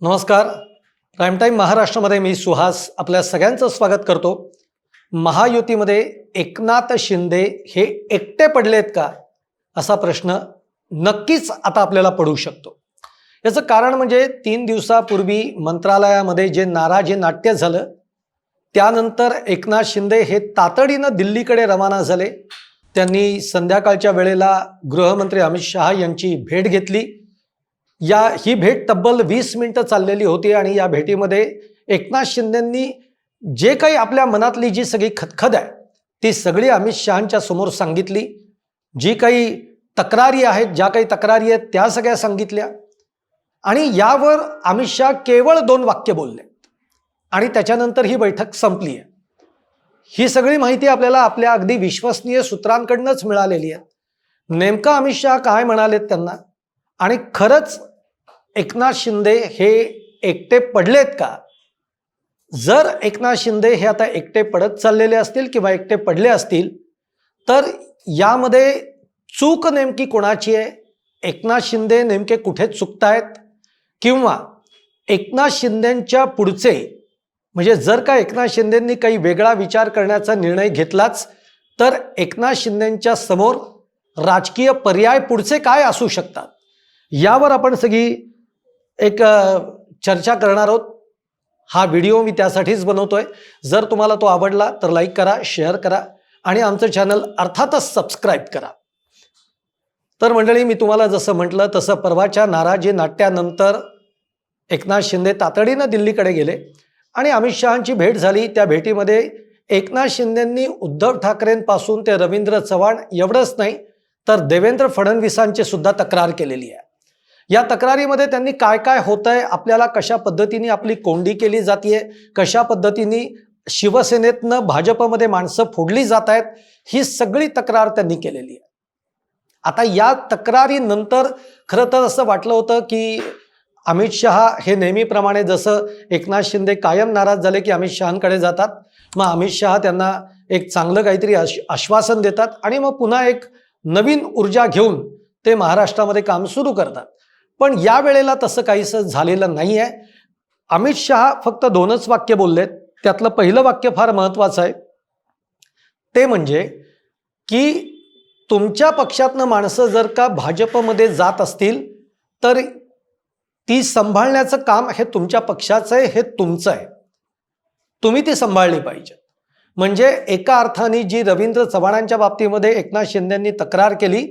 नमस्कार. Prime time महाराष्ट्रामध्ये मी सुहास आपल्या सगळ्यांचं स्वागत करतो. महायुतीमध्ये एकनाथ शिंदे हे एकटे पडलेत का? असा प्रश्न नक्कीच आता आपल्याला पडू शकतो. याचं कारण म्हणजे तीन दिवसापूर्वी मंत्रालयामध्ये जे नाराजी नाट्य झालं त्यानंतर एकनाथ शिंदे हे तातडीनं दिल्लीकडे रवाना झाले. त्यांनी संध्याकाळच्या वेळेला गृहमंत्री अमित शहा यांची भेट घेतली. या ही भेट तब्बल वीस मिनिटं चाललेली होती आणि या भेटीमध्ये एकनाथ शिंदेंनी जे काही आपल्या मनातली जी सगळी खदखद आहे ती सगळी अमित शहांच्या समोर सांगितली. जी काही तक्रारी आहेत ज्या काही तक्रारी आहेत त्या सगळ्या सांगितल्या. आणि यावर अमित शहा केवळ दोन वाक्य बोलले. आणि त्याच्यानंतर ही बैठक संपली आहे. ही सगळी माहिती आपल्याला आपल्या अगदी विश्वसनीय सूत्रांकडनंच मिळालेली आहे. नेमकं अमित शहा काय म्हणालेत त्यांना? आणि खरंच एकनाथ शिंदे हे एकटे पडलेत का? जर एकनाथ शिंदे हे आता एकटे पडत चाललेले असतील किंवा एकटे पडले असतील तर यामध्ये चूक नेमकी कोणाची आहे? एकनाथ शिंदे नेमके कुठे चुकतायत? किंवा एकनाथ शिंदेंच्या पुढचे म्हणजे जर का एकनाथ शिंदेंनी काही वेगळा विचार करण्याचा निर्णय घेतलाच तर एकनाथ शिंदेंच्या समोर राजकीय पर्याय पुढचे काय असू शकतात? यावर आपण सगळी एक चर्चा करणार आहोत. हा व्हिडिओ मी त्यासाठीच बनवतोय. जर तुम्हाला तो आवडला तर लाईक करा शेअर करा आणि आमचं चॅनल अर्थातच सबस्क्राईब करा. तर मंडळी मी तुम्हाला जसं म्हटलं तसं परवाच्या नाराजी नाट्यानंतर एकनाथ शिंदे तातडीनं दिल्लीकडे गेले आणि अमित शहांची भेट झाली. त्या भेटीमध्ये एकनाथ शिंदेंनी उद्धव ठाकरेंपासून ते रवींद्र चव्हाण एवढंच नाही तर देवेंद्र फडणवीसांची सुद्धा तक्रार केलेली आहे. या तक्रारीमध्ये त्यांनी काय काय होत आहे आपल्याला कशा पद्धतीने आपली कोंडी केली जाते कशा पद्धतीने शिवसेनेतनं भाजपमध्ये माणसं फोडली जात आहेत ही सगळी तक्रार त्यांनी केलेली आहे. आता या तक्रारीनंतर खरं तर असं वाटलं होतं की अमित शहा हे नेहमीप्रमाणे जसं एकनाथ शिंदे कायम नाराज झाले की अमित शहांकडे जातात मग अमित शहा त्यांना एक चांगलं काहीतरी आश्वासन देतात आणि मग पुन्हा एक नवीन ऊर्जा घेऊन ते महाराष्ट्रामध्ये काम सुरू करतात. पण या वेळेला तसं काहीसं झालेलं नाही आहे अमित शहा फक्त दोनच वाक्य बोललेत. त्यातलं पहिलं वाक्य फार महत्त्वाचं आहे. ते म्हणजे की तुमच्या पक्षातनं माणसं जर का भाजपमध्ये जात असतील तर ती सांभाळण्याचं काम हे तुमच्या पक्षाचं आहे हे तुमचं आहे. तुम्ही ती सांभाळली पाहिजे. म्हणजे एका अर्थाने जी रवींद्र चव्हाणांच्या बाबतीमध्ये एकनाथ शिंदेंनी तक्रार केली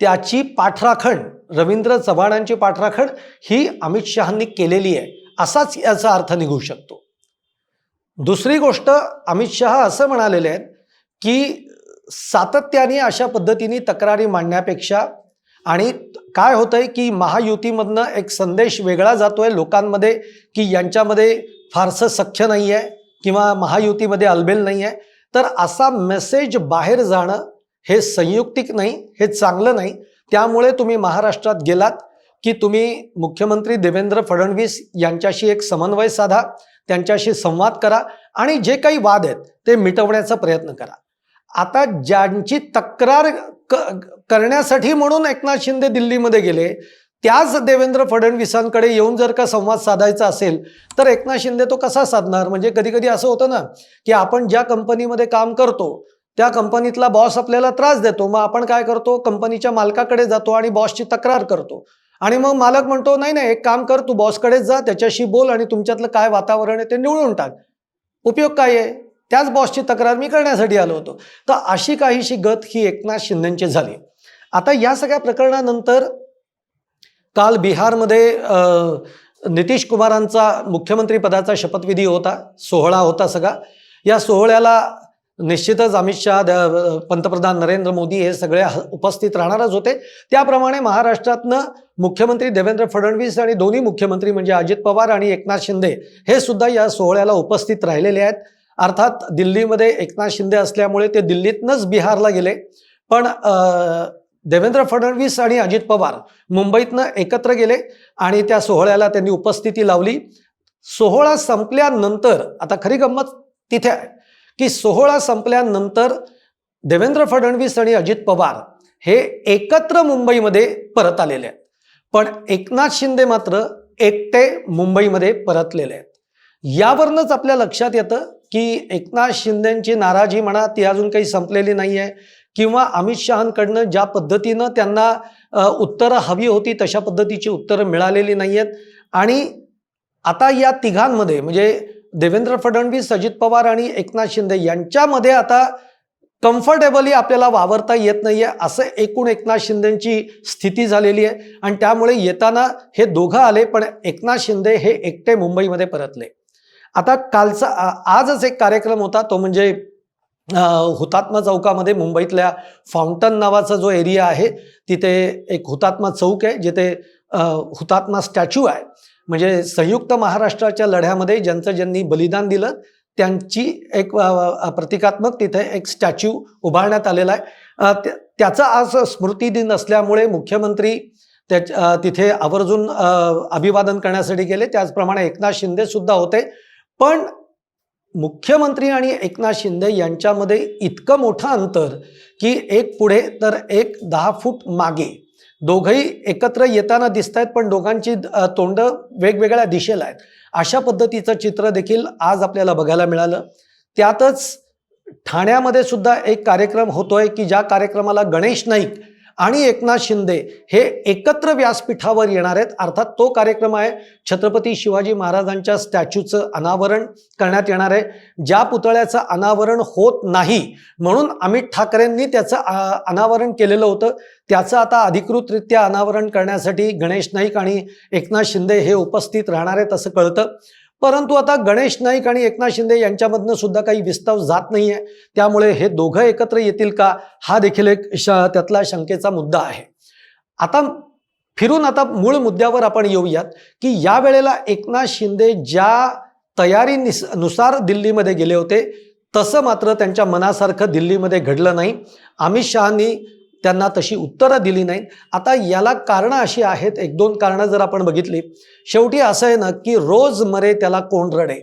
त्याची पाठराखण रवींद्र चव्हाणांची पाठराखण ही अमित शहांनी केलेली आहे. असाच याचा अर्थ निघू शकतो. दुसरी गोष्ट अमित शहा असं म्हणालेले आहेत की सातत्याने अशा पद्धतीने तक्रारी मांडण्यापेक्षा आणि काय होतंय की महायुतीमधनं एक संदेश वेगळा जातोय लोकांमध्ये की यांच्यामध्ये फारसं सख्य नाही आहे किंवा महायुतीमध्ये अलबेल नाही आहे तर असा मेसेज बाहेर जाणं हे संयुक्तिक नाही हे चांगलं नाही. त्यामुळे तुम्ही महाराष्ट्रात गेलात की तुम्ही मुख्यमंत्री देवेंद्र फडणवीस यांच्याशी एक समन्वय साधा त्यांच्याशी संवाद करा आणि जे काही वाद आहेत ते मिटवण्याचा प्रयत्न करा. आता ज्यांची तक्रार क करण्यासाठी म्हणून एकनाथ शिंदे दिल्लीमध्ये गेले त्याच देवेंद्र फडणवीसांकडे येऊन जर का संवाद साधायचा असेल तर एकनाथ शिंदे तो कसा साधणार? म्हणजे कधी कधी असं होतं ना की आपण ज्या कंपनीमध्ये काम करतो त्या कंपनीतला बॉस आपल्याला त्रास देतो. मग आपण काय करतो? कंपनीच्या मालकाकडे जातो आणि बॉसची तक्रार करतो. आणि मग मालक म्हणतो नाही नाही एक काम कर तू बॉसकडेच जा त्याच्याशी बोल आणि तुमच्यातलं काय वातावरण आहे ते निवडून टाक. उपयोग काय आहे? त्याच बॉसची तक्रार मी करण्यासाठी आलो होतो. तर अशी काहीशी गत ही एकनाथ शिंदेची झाली. आता या सगळ्या प्रकरणानंतर काल बिहारमध्ये नितीश कुमारांचा मुख्यमंत्री पदाचा शपथविधी होता सोहळा होता सगळा. या सोहळ्याला निश्चितच अमित शहा द- पंतप्रधान नरेंद्र मोदी हे सगळे उपस्थित राहणारच होते. त्याप्रमाणे महाराष्ट्रातनं मुख्यमंत्री देवेंद्र फडणवीस आणि दोन्ही मुख्यमंत्री म्हणजे अजित पवार आणि एकनाथ शिंदे हे सुद्धा या सोहळ्याला उपस्थित राहिलेले आहेत. अर्थात दिल्लीमध्ये एकनाथ शिंदे असल्यामुळे ते दिल्लीतनंच बिहारला गेले. पण देवेंद्र फडणवीस आणि अजित पवार मुंबईतनं एकत्र गेले आणि त्या सोहळ्याला त्यांनी उपस्थिती लावली. सोहळा संपल्यानंतर आता खरी गंमत तिथे आहे. की सोहळा संपल्यानंतर देवेंद्र फडणवीस आणि अजित पवार हे एकत्र मुंबईमध्ये परत आलेले आहेत. पण एकनाथ शिंदे मात्र एकटे मुंबईमध्ये परतलेले आहेत. यावरूनच आपल्या लक्षात येतं की एकनाथ शिंदेची नाराजी म्हणा ती अजून काही संपलेली नाही आहे किंवा अमित शहांकडनं ज्या पद्धतीनं त्यांना उत्तरं हवी होती तशा पद्धतीची उत्तरं मिळालेली नाही आहेत आणि आता या तिघांमध्ये म्हणजे देवेंद्र फडणवीस अजित पवार आणि एकनाथ शिंदे यांच्यामध्ये आता कम्फर्टेबली आपल्याला वावरता येत नाहीये असं एकूण एकनाथ शिंदेची स्थिती झालेली आहे. आणि त्यामुळे येताना हे दोघं आले पण एकनाथ शिंदे हे एकटे मुंबईमध्ये परतले. आता कालचा आजच एक कार्यक्रम होता तो म्हणजे हुतात्मा चौकामध्ये मुंबईतल्या फाउंटन नावाचा जो एरिया आहे तिथे एक हुतात्मा चौक आहे जिथे हुतात्मा स्टॅच्यू आहे. म्हणजे संयुक्त महाराष्ट्राच्या लढ्यामध्ये ज्यांचं ज्यांनी बलिदान दिलं त्यांची एक प्रतिकात्मक तिथे एक स्टॅच्यू उभारण्यात आलेला आहे. त्या- त्याचा आज स्मृती दिन असल्यामुळे मुख्यमंत्री त्या तिथे आवर्जून अभिवादन करण्यासाठी गेले. त्याचप्रमाणे एकनाथ शिंदे सुद्धा होते. पण मुख्यमंत्री आणि एकनाथ शिंदे यांच्यामध्ये इतकं मोठं अंतर की एक पुढे तर एक दहा फूट मागे दोघंही एकत्र येताना दिसत आहेत पण दोघांची तोंड वेगवेगळ्या दिशेला आहेत. अशा पद्धतीचं चित्र देखील आज आपल्याला बघायला मिळालं. त्यातच ठाण्यामध्ये सुद्धा एक कार्यक्रम होतोय की ज्या कार्यक्रमाला गणेश नाईक आणि एकनाथ शिंदे हे एकत्र व्यासपीठावर येणार आहेत. अर्थात तो कार्यक्रम आहे. छत्रपती शिवाजी महाराजांच्या स्टॅच्यूचं अनावरण करण्यात येणार आहे. ज्या पुतळ्याचं अनावरण होत नाही म्हणून अमित ठाकरेंनी त्याचं अनावरण केलेलं होतं. त्याचं आता अधिकृतरित्या अनावरण करण्यासाठी गणेश नाईक आणि एकनाथ शिंदे हे उपस्थित राहणार आहेत असं कळतं. परंतु आता गणेश नाईक आणि एकनाथ शिंदे यांच्यामधनं सुद्धा काही विस्ताव जात नाही आहे त्यामुळे हे दोघं एकत्र येतील का? हा देखील एक श त्यातला शंकेचा मुद्दा आहे. आता फिरून आता मूळ मुद्द्यावर आपण येऊयात की या वेळेला एकनाथ शिंदे ज्या तयारी नुसार दिल्लीमध्ये गेले होते तसं मात्र त्यांच्या मनासारखं दिल्लीमध्ये घडलं नाही. अमित शहानी त्यांना तशी उत्तरं दिली नाहीत. आता याला कारणं अशी आहेत एक दोन कारणं जर आपण बघितली शेवटी असं आहे ना की रोज मरे त्याला कोण रडे.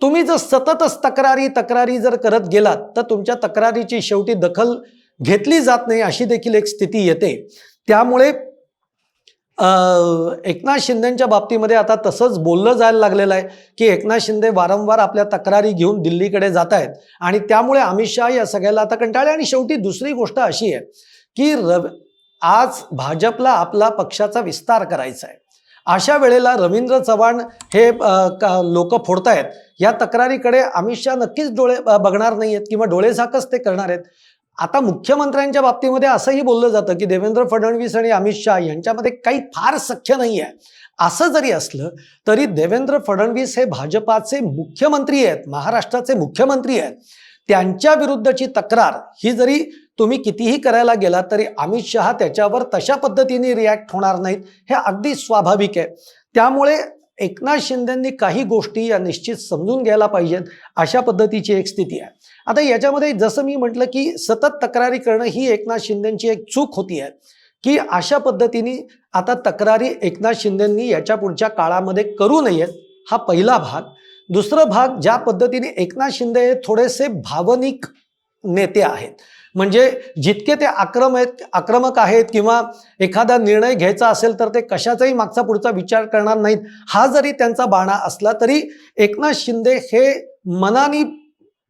तुम्ही जर सततच तक्रारी तक्रारी जर करत गेलात तर तुमच्या तक्रारीची शेवटी दखल घेतली जात नाही अशी देखील एक स्थिती येते. त्यामुळे एकनाथ शिंदेच्या बाबतीमध्ये आता तसंच बोललं जायला लागलेलं आहे की एकनाथ शिंदे वारंवार आपल्या तक्रारी घेऊन दिल्लीकडे जात आहेत. आणि त्यामुळे अमित शहा या सगळ्याला आता कंटाळले. आणि शेवटी दुसरी गोष्ट अशी आहे की रव आज भाजपला आपला पक्षाचा विस्तार करायचा आहे. अशा वेळेला रवींद्र चव्हाण हे लोक फोडतायत या तक्रारीकडे अमित शहा नक्कीच डोळे बघणार नाही आहेत किंवा डोळेझाकच ते करणार आहेत. आता मुख्यमंत्र्यांच्या बाबतीमध्ये असंही बोललं जातं की देवेंद्र फडणवीस आणि अमित शहा यांच्यामध्ये काही फार सख्य नाही आहे असं जरी असलं तरी देवेंद्र फडणवीस हे भाजपाचे मुख्यमंत्री आहेत महाराष्ट्राचे मुख्यमंत्री आहेत. त्यांच्या विरुद्धची तक्रार ही जरी तुम्ही कितीही करायला गेलात तरी अमित शहा त्याच्यावर तशा पद्धतीने रिॲक्ट होणार नाहीत हे अगदी स्वाभाविक आहे. त्यामुळे एकनाथ शिंदेंनी काही गोष्टी या निश्चित समजून घ्यायला पाहिजेत अशा पद्धतीची एक स्थिती आहे. आता याच्यामध्ये जसं मी म्हटलं की सतत तक्रारी करणं ही एकनाथ शिंदेची एक चूक होती आहे की अशा पद्धतीने आता तक्रारी एकनाथ शिंदेंनी याच्या पुढच्या काळामध्ये करू नयेत हा पहिला भाग. दुसरा भाग ज्या पद्धतीने एकनाथ शिंदे हे थोडेसे भावनिक नेते आहेत. म्हणजे जितके ते आक्रम आहेत आक्रमक आहेत किंवा एखादा निर्णय घ्यायचा असेल तर ते कशाचाही मागचा पुढचा विचार करणार नाहीत. हा जरी त्यांचा बाणा असला तरी एकनाथ शिंदे हे मनानी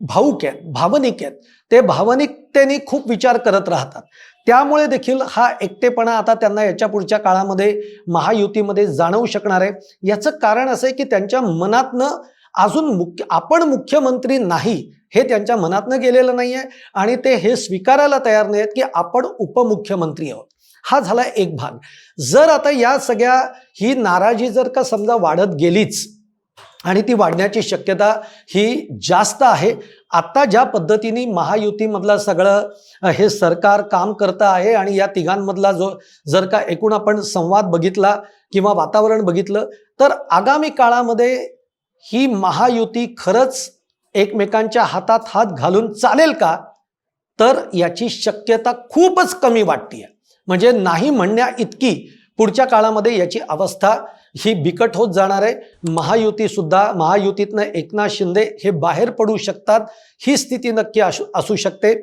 भाऊक आहेत भावनिक आहेत. ते भावनिकतेने खूप विचार करत राहतात. त्यामुळे देखील हा एकटेपणा आता त्यांना याच्या पुढच्या काळामध्ये महायुतीमध्ये जाणवू शकणार आहे. याचं कारण असं आहे की त्यांच्या मनातनं अजून मुख्य आपण मुख्यमंत्री नाही हे त्यांच्या मनातनं गेलेलं नाही आहे आणि ते हे स्वीकारायला तयार नाही आहेत की आपण उपमुख्यमंत्री आहोत. हा झाला एक भाग. जर आता या सगळ्या ही नाराजी जर का समजा वाढत गेलीच आणि ती वाढण्याची शक्यता ही जास्त आहे आत्ता ज्या पद्धतीने महायुतीमधलं सगळं हे सरकार काम करतं आहे आणि या तिघांमधला जो जर का एकूण आपण संवाद बघितला किंवा वातावरण बघितलं तर आगामी काळामध्ये ही महायुती खरंच एकमेकांच्या हातात हात घालून चालेल का? तर याची शक्यता खूपच कमी वाटते म्हणजे नाही म्हणण्या इतकी पुढच्या काळामध्ये याची अवस्था ही बिकट होत जाणार आहे. महायुतीसुद्धा महायुतीतनं एकनाथ शिंदे हे बाहेर पडू शकतात ही स्थिती नक्की असू असू शकते.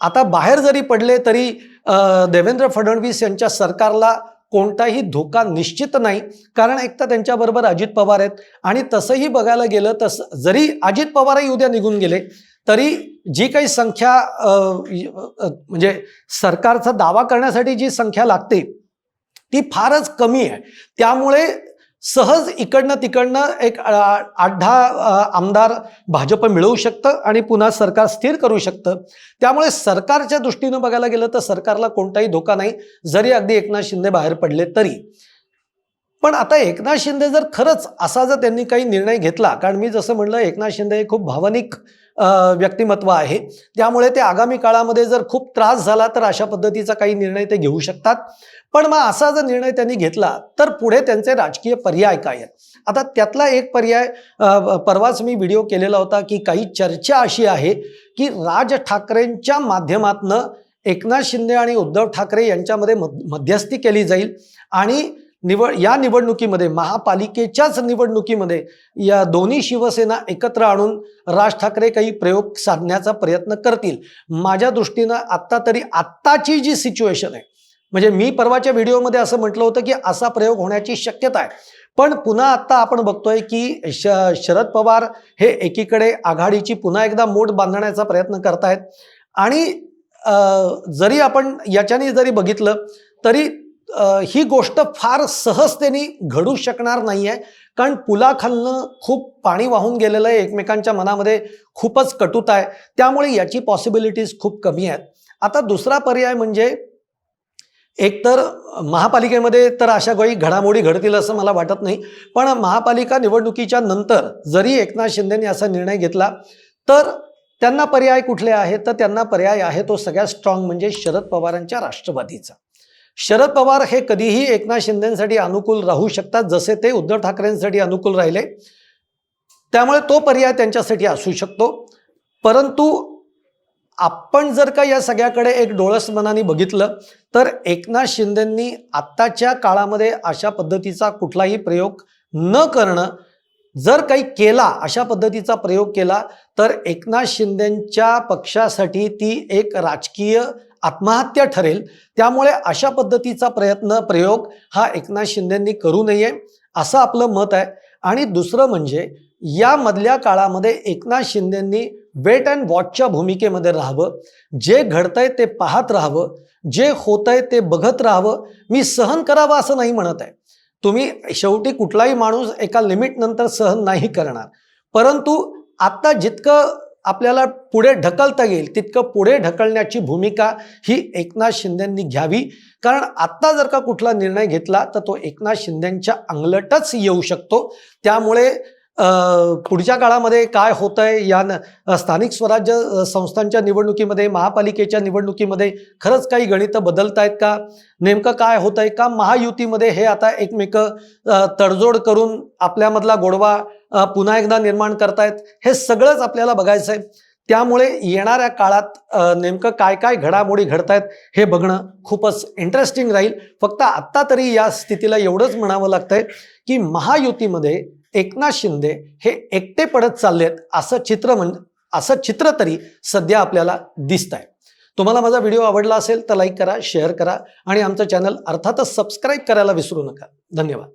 आता बाहेर जरी पडले तरी देवेंद्र फडणवीस यांच्या सरकारला कोणताही धोका निश्चित नाही. कारण एक तर त्यांच्याबरोबर अजित पवार आहेत आणि तसंही बघायला गेलं तस जरी अजित पवारही उद्या निघून गेले तरी जी काही संख्या म्हणजे सरकारचा दावा करण्यासाठी जी संख्या लागते ती फारच कमी आहे. त्यामुळे सहज इकडनं तिकडनं एक आठ दहा आमदार भाजप मिळवू शकतं आणि पुन्हा सरकार स्थिर करू शकतं. त्यामुळे सरकारच्या दृष्टीनं बघायला गेलं तर सरकारला कोणताही धोका नाही. जरी अगदी एकनाथ शिंदे बाहेर पडले तरी. पण आता एकनाथ शिंदे जर खरंच असा जर त्यांनी काही निर्णय घेतला कारण मी जसं म्हणलं एकनाथ शिंदे हे खूप भावनिक व्यक्तिमत्व आहे. त्यामुळे ते आगामी काळामध्ये जर खूप त्रास झाला तर अशा पद्धतीचा काही निर्णय ते घेऊ शकतात. पण मग असा जर निर्णय त्यांनी घेतला तर पुढे त्यांचे राजकीय पर्याय काय आहेत? आता त्यातला एक पर्याय परवाच मी व्हिडिओ केलेला होता की काही चर्चा अशी आहे की राज ठाकरेंच्या माध्यमातनं एकनाथ शिंदे आणि उद्धव ठाकरे यांच्यामध्ये मध्यस्थी केली जाईल आणि निवड या निवडणुकीमध्ये महापालिकेच्याच निवडणुकीमध्ये या दोन्ही शिवसेना एकत्र आणून राज ठाकरे काही प्रयोग साधण्याचा प्रयत्न करतील. माझ्या दृष्टीनं आत्ता तरी आत्ताची जी सिच्युएशन आहे म्हणजे मी परवाच्या व्हिडिओमध्ये असं म्हटलं होतं की असा प्रयोग होण्याची शक्यता आहे. पण पुन्हा आत्ता आपण बघतोय की श शरद पवार हे एकीकडे आघाडीची पुन्हा एकदा मोठ बांधण्याचा प्रयत्न करतायत. आणि जरी आपण याच्याने जरी बघितलं तरी ही गोष्ट फार सहजतेने घडू शकणार नाही आहे कारण पुलाखालनं खूप पाणी वाहून गेलेलं आहे एकमेकांच्या मनामध्ये खूपच कटुता आहे. त्यामुळे याची पॉसिबिलिटीज खूप कमी आहेत. आता दुसरा पर्याय म्हणजे एकतर महापालिकेमध्ये तर अशा काही घडामोडी घडतील असं मला वाटत नाही. पण महापालिका निवडणुकीच्या नंतर जरी एकनाथ शिंदेनी असा निर्णय घेतला तर त्यांना पर्याय कुठले आहेत? तर त्यांना पर्याय आहे तो सगळ्यात स्ट्रॉंग म्हणजे शरद पवारांच्या राष्ट्रवादीचा. शरद पवार हे कधीही एकनाथ शिंदेसाठी अनुकूल राहू शकतात जसे ते उद्धव ठाकरेंसाठी अनुकूल राहिले. त्यामुळे तो पर्याय त्यांच्यासाठी असू शकतो. परंतु आपण जर का या सगळ्याकडे एक डोळस मनाने बघितलं तर एकनाथ शिंदेंनी आत्ताच्या काळामध्ये अशा पद्धतीचा कुठलाही प्रयोग न करणं जर काही केला अशा पद्धतीचा प्रयोग केला तर एकनाथ शिंदेंच्या पक्षासाठी ती एक राजकीय आत्महत्या ठरेल. त्यामुळे अशा पद्धतीचा प्रयत्न प्रयोग हा एकनाथ शिंदेंनी करू नये असं आपलं मत आहे. आणि दुसरं म्हणजे यामधल्या काळामध्ये एकनाथ शिंदेंनी वेट अँड वॉचच्या भूमिकेमध्ये राहावं. जे घडतंय ते पाहत राहावं. जे होतंय ते बघत राहावं. मी सहन करावं असं नाही म्हणत आहे. तुम्ही शेवटी कुठलाही माणूस एका लिमिटनंतर सहन नाही करणार. परंतु आत्ता जितकं आपल्याला पुढे ढकलता येईल तितकं पुढे ढकलण्याची भूमिका ही एकनाथ शिंदेंनी घ्यावी. कारण आत्ता जर का कुठला निर्णय घेतला तर तो एकनाथ शिंदेंच्या अंगलटच येऊ शकतो. त्यामुळे पुढच्या काळामध्ये काय होतंय या न- स्थानिक स्वराज्य संस्थांच्या निवडणुकीमध्ये महापालिकेच्या निवडणुकीमध्ये खरंच काही गणितं बदलत आहेत का? नेमकं काय होत आहे का? महायुतीमध्ये हे आता एकमेक तडजोड करून आपल्यामधला गोडवा पुन्हा एकदा निर्माण करतायत. हे सगळंच आपल्याला बघायचं आहे त्यामुळे येणाऱ्या काळात नेमकं काय काय घडामोडी घडतायत हे बघणं खूपच इंटरेस्टिंग राहील. फक्त आत्ता तरी या स्थितीला एवढंच म्हणावं लागतंय की महायुतीमध्ये एकनाथ शिंदे हे एकटे पडत चाललेत असं चित्र म्हण असं चित्र तरी सध्या आपल्याला दिसत आहे तुम्हाला माझा व्हिडिओ आवडला असेल तर लाईक करा शेअर करा आणि आमचं चॅनल अर्थातच सबस्क्राईब करायला विसरू नका. धन्यवाद.